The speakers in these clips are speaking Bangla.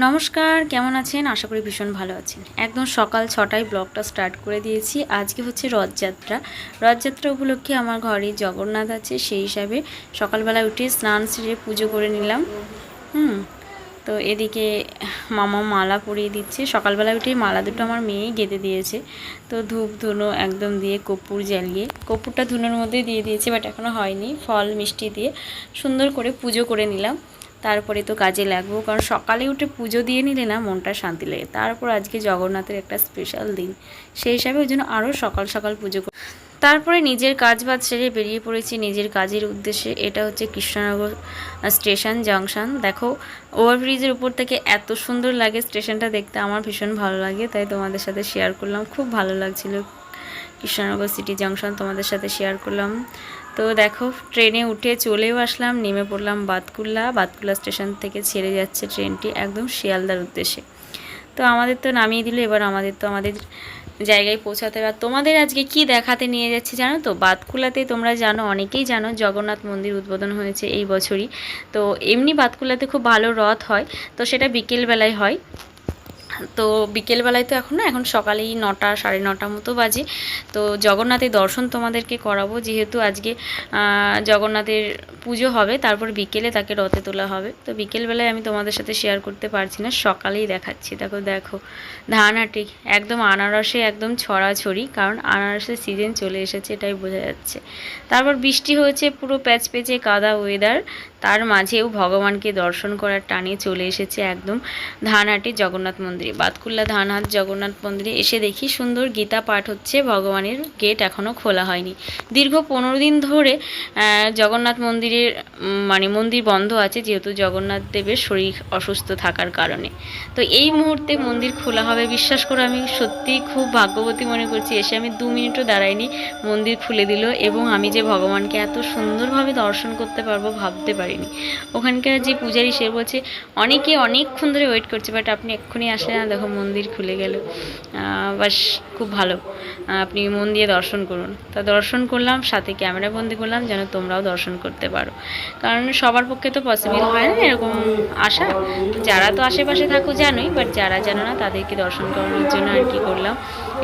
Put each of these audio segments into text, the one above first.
নমস্কার, কেমন আছেন? আশা করি ভীষণ ভালো আছেন। একদম সকাল ছটায় ব্লগটা স্টার্ট করে দিয়েছি। আজকে হচ্ছে রথযাত্রা। রথযাত্রা উপলক্ষে আমার ঘরে জগন্নাথ আছে, সেই হিসাবে সকালবেলা উঠে স্নান সেরে পুজো করে নিলাম। হুম, তো এদিকে মামা মালা পরিয়ে দিচ্ছে। সকালবেলা উঠেই মালা দুটো আমার মেয়েই গেঁথে দিয়েছে। তো ধূপ, ধুনো একদম দিয়ে কর্পূর জ্বালিয়ে, কর্পূরটা ধুনোর মধ্যে দিয়ে দিয়েছে বাট এখনও হয়নি। ফল, মিষ্টি দিয়ে সুন্দর করে পুজো করে নিলাম। তারপরে তো কাজে লাগবো, কারণ সকালে উঠে পুজো দিয়ে নিলে না মনটা শান্তি লাগে। তারপর আজকে জগন্নাথের একটা স্পেশাল দিন। সেই হিসাবে ওই জন্য আরও সকাল সকাল পুজো কর- তারপরে নিজের কাজ বাজ সেরে বেরিয়ে পড়েছি নিজের কাজের উদ্দেশ্যে। এটা হচ্ছে কৃষ্ণনগর স্টেশন জাংশন। দেখো ওভারব্রিজের উপর থেকে এত সুন্দর লাগে স্টেশনটা দেখতে। আমার ভীষণ ভালো লাগে, তাই তোমাদের সাথে শেয়ার করলাম। খুব ভালো লাগছিল। কৃষ্ণনগর সিটি জাংশন তোমাদের সাথে শেয়ার করলাম। তো দেখো, ট্রেনে উঠে চলেও আসলাম, নেমে পড়লাম বাতকুল্লা। বাতকুল্লা স্টেশন থেকে ছেড়ে যাচ্ছে ট্রেনটি একদম শিয়ালদার উদ্দেশ্যে। তো আমাদের তো নামিয়ে দিল, এবার আমাদের তো আমাদের জায়গায় পৌঁছাতে হবে। তোমাদের আজকে কি দেখাতে নিয়ে যাচ্ছে জানো তো? বাতকুলাতে তোমরা জানো, অনেকেই জানো, জগন্নাথ মন্দির উদ্বোধন হয়েছে এই বছরই। তো এমনি বাতকুলাতে খুব ভালো রথ হয়, তো সেটা বিকেলবেলায় হয়। তো বিকেলবেলায় তো এখন না, এখন সকালেই নটা, সাড়ে নটা মতো বাজে। তো জগন্নাথের দর্শন তোমাদেরকে করাবো, যেহেতু আজকে জগন্নাথের পুজো হবে, তারপর বিকেলে তাকে রথে তোলা হবে। তো বিকেলবেলায় আমি তোমাদের সাথে শেয়ার করতে পারছি না, সকালেই দেখাচ্ছি। দেখো দেখো ধানহাটি একদম আনারসে একদম ছড়াছড়ি, কারণ আনারসের সিজন চলে এসেছে, এটাই বোঝা যাচ্ছে। তারপর বৃষ্টি হয়েছে, পুরো প্যাচ পেচে কাদা ওয়েদার তার মাঝেও ভগবানকে দর্শন করার টানে চলে এসেছে একদম ধানহাটি জগন্নাথ মন্দিরে। বাতকুল্লা ধানহাট জগন্নাথ মন্দিরে এসে দেখি সুন্দর গীতা পাঠ হচ্ছে, ভগবানের গেট এখনও খোলা হয়নি। দীর্ঘ পনেরো দিন ধরে জগন্নাথ মন্দিরের মানে মন্দির বন্ধ আছে, যেহেতু জগন্নাথ দেবের শরীর অসুস্থ থাকার কারণে। তো এই মুহূর্তে মন্দির খোলা হবে বিশ্বাস করে আমি সত্যিই খুব ভাগ্যবতী মনে করছি। এসে আমি দু মিনিটও দাঁড়াইনি, মন্দির খুলে দিল এবং আমি যে ভগবানকে এত সুন্দরভাবে দর্শন করতে পারব ভাবতে পারিনি। ওখানকার যে পূজারি সে বলছে, অনেকে অনেকক্ষণ ধরে ওয়েট করছে বাট আপনি এক্ষুনি আসলে না, দেখো মন্দির খুলে গেল। বাস, খুব ভালো। আপনি মন দিয়ে দর্শন করুন। তা দর্শন করলাম, সাথে ক্যামেরা বন্দি করলাম, যেন তোমরাও দর্শন করতে পারো। কারণ সবার পক্ষে তো পসিবল হয় না, এরকম আসা যারা তো আশেপাশে থাকো জানোই বাট যারা জানো না, তাদেরকে দর্শন করানোর জন্য আর কি করলাম।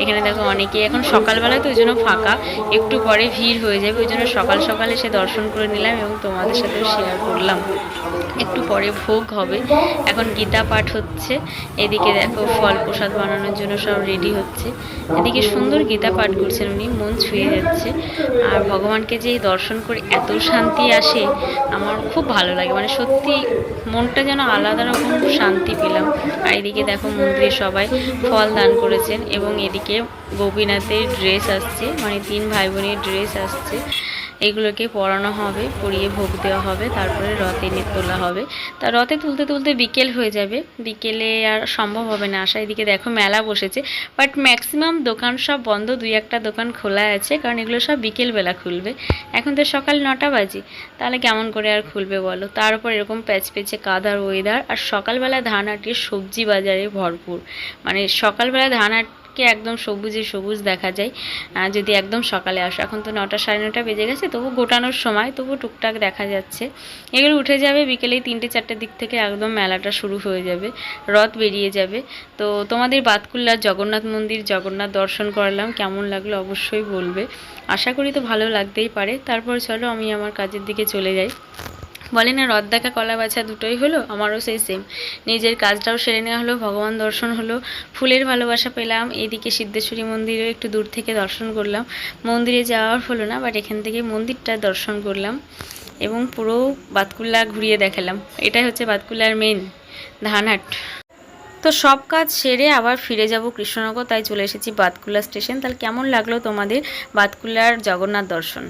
এখানে দেখো অনেকেই এখন সকালবেলায় তো ওই জন্য ফাঁকা, একটু পরে ভিড় হয়ে যাবে, ওই জন্য সকাল সকাল এসে দর্শন করে নিলাম এবং তোমাদের সাথেও শেয়ার করলাম। একটু পরে ভোগ হবে। এখন গীতা পাঠ হচ্ছে। এদিকে দেখো ফল প্রসাদ বানানোর জন্য সব রেডি হচ্ছে। এদিকে সুন্দর গীতা পাঠ করছেন উনি, মন ছুঁয়ে যাচ্ছে। আর ভগবানকে যে দর্শন করে এত শান্তি আসে, আমার খুব ভালো লাগে। মানে সত্যি মনটা যেন আলাদা রকম শান্তি পেলাম। আর এদিকে দেখো মন্দিরে সবাই ফল দান করেছেন এবং এদিকে গোপীনাথের ড্রেস আসছে। মানে তিন ভাই বোনের ড্রেস আসছে। এগুলোকে পরানো হবে, পড়িয়ে ভোগ দেওয়া হবে, তারপরে রথে এনে তোলা হবে। তা রথে তুলতে তুলতে বিকেল হয়ে যাবে। বিকেলে আর সম্ভব হবে না আসা এদিকে দেখো মেলা বসেছে। বাট ম্যাক্সিমাম দোকান সব বন্ধ, দুই একটা দোকান খোলা আছে, কারণ এগুলো সব বিকেলবেলা খুলবে। এখন তো সকাল নটা বাজে, তাহলে কেমন করে আর খুলবে বলো? তারপর এরকম প্যাচ পেচে কাদার ওয়েদার আর সকালবেলা ধান হাটিয়ে সবজি বাজারে ভরপুর। মানে সকালবেলা ধান হাটকে একদম সবুজে সবুজ দেখা যায়। যদি একদম সকালে আসো। এখন তো নটা সাড়ে নটা বেজে গেছে, তবু গোটানোর সময়, তবু টুকটাক দেখা যাচ্ছে। এগুলো উঠে যাবে বিকেলে তিনটে চারটের দিক থেকে একদম মেলাটা শুরু হয়ে যাবে, রথ বেরিয়ে যাবে। তো তোমাদের বাতকুল্লার জগন্নাথ মন্দির, জগন্নাথ দর্শন করালাম, কেমন লাগল অবশ্যই বলবে। আশা করি তো ভালো লাগতেই পারে। তারপর চলো আমি আমার কাজের দিকে চলে যাই। বলে না, রথ দেখা, কলা বাছা দুটোই হলো, আমারও সেই সেম নিজের কাজটাও সেরে নেওয়া হলো, ভগবান দর্শন হলো। ফুলের ভালোবাসা পেলাম, এদিকে সিদ্ধেশ্বরী মন্দিরেও একটু দূর থেকে দর্শন করলাম। মন্দিরে যাওয়ার হলো না বাট এখান থেকে মন্দিরটা দর্শন করলাম এবং পুরো বাতকুল্লা ঘুরিয়ে দেখালাম। এটাই হচ্ছে বাতকুল্লার মেন ধানহাট। তো সব কাজ সেরে আবার ফিরে যাব কৃষ্ণনগর, তাই চলে এসেছি বাতকুল্লা স্টেশন। তাহলে কেমন লাগল তোমাদের বাতকুল্লার জগন্নাথ দর্শন?